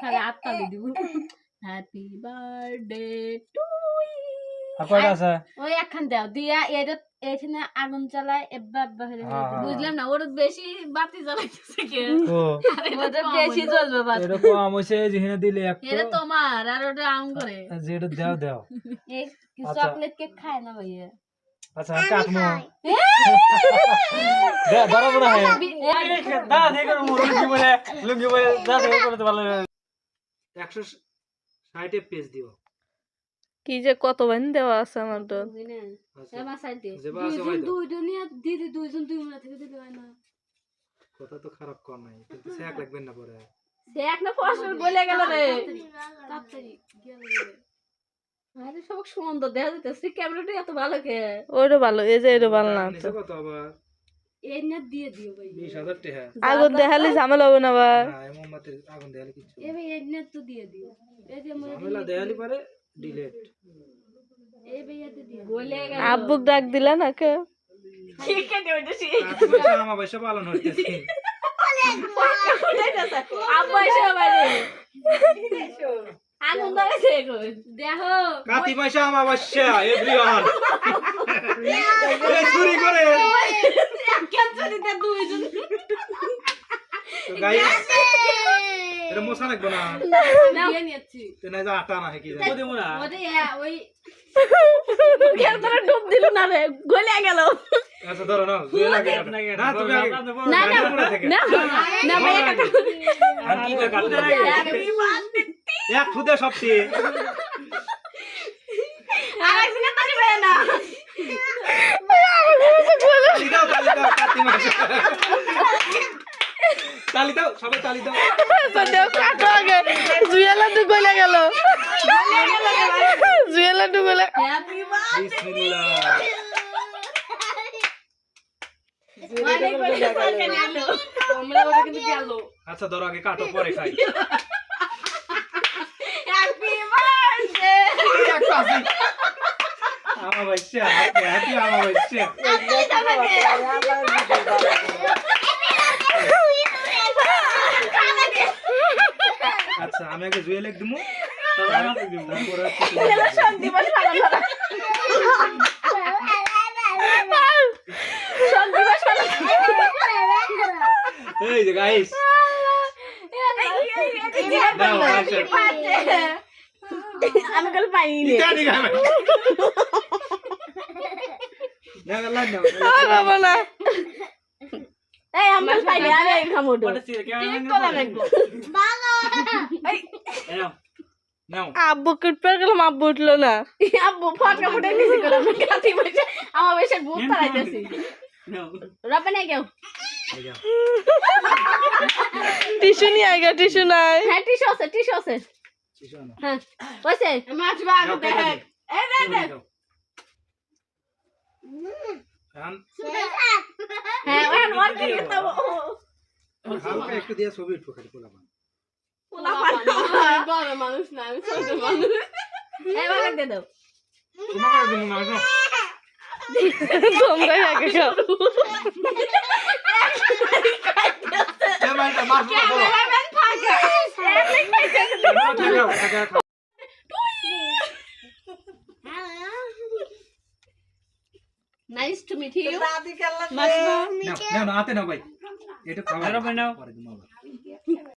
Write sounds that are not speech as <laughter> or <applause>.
খালি আত্মালি দিব happy birthday to আর কয়টা আছে? ওই একখান দাও। দিয়া এটা এখানে আগুন চালায় এব্বা এব্বা হলে হলে হ্যাঁ। বুঝলাম না ওর বেশি বাতি জ্বালাইতেছে কে? ওটা বেশি জ্বলবে বাতি। এটা কম হইছে যেখানে দিলে একটু এটা তোমার আর ওটা আম করে। যেটা দাও দাও। <laughs> এই আচ্ছা। চকলেট কেক খায় না ভাইয়া? আচ্ছা আমি কাটমু <laughs> দে ধরো না হে দা দেখো লুঙ্গি বলে লুঙ্গি বলে দা দেখো করতে ভালো 160 পেজ দিও। কি যে কত বান দেওয়া আছে আমার তো। আচ্ছা। দুইজন দুই মনে থেকে হয় না। কথা তো খারাপ কর নাই। কিন্তু স্যাক লাগবে না পরে। সে এক না ফসল বলে গেল রে। তাড়াতাড়ি। আরে সব সুন্দর দেখা যাইতেছে। ক্যামেরাটা এত ভালো কে? ওইটা ভালো এই যে এটা ভালো না তো কত আবার? আগুন দেখালে ঝামেলা হবে না আবার। না আগুন দেয়ালে কিছু ভাই তো দিয়ে দিও। এই যে ঝামেলা দেয়ালি পারে ডিলেট এই ভাইয়াতে দিও। বলে গেল। আব্বুক ডাক দিলা না কে পালন হইতেছে। আনন্দ দেখো। কাতি পয়সা এভরিওয়ান চুরি করে। ক্যান্সারিতে দুইজন। তো এটা মশা লাগবে না। দিয়ে নিচ্ছি তো না যা আটা না কি জানি। ওটা ওই তোরা ডুব দিল না রে গলে গেল। আচ্ছা ধরো না জুয়ে লাগে না তুমি না না না না ভাইয়া কাটা আর কি করে এক খুদে সবচেয়ে আর একজনের তালি ভাইয়া না তালি দাও তালি দাও কাতি মাস তালি দাও সবাই তালি দাও। দেও কাটো আগে। জুয়েলা তো গলে। গেল। জুয়েলা তো আচ্ছা ধরো আগে কাটো পরে খাই। আমার বাচ্চা হ্যাপি আমার বাচ্চা আচ্ছা আমি আগে জুয়ে লেখ দিমু এই যে গাইস আচ্ছা আমি কাল পাইনি না এই আমরা পাইনি আরে খামো তো নাও <laughs> আব্বু কুটপার গেলাম আব্বু উঠল না। আব্বু ফটকা ফুটে নিছি গেলাম কাটি বসে আমার বসে ভূত তাড়াইতেছি রবে নাই কেউ? এই যাও টিস্যু নিয়ে আইগা টিস্যু নাই। হ্যাঁ টিস্যু আছে টিস্যু আছে। হ্যাঁ বসে। মাছ যাও, কেটে এই দে দে। হ্যাঁ। ওখানে ওর কি করতে হালকা একটু দিয়ে ছবি খালি বড় মানুষ না আমি ছোট মানুষ। এই বাবা দে দাও। তোমাকে দিমু না আসো তোমরাই আগে খাও নাইস টু মিট ইউ নাও নাও না হাতে নাও ভাই। এটা খাওয়া। পরে দিমু আবার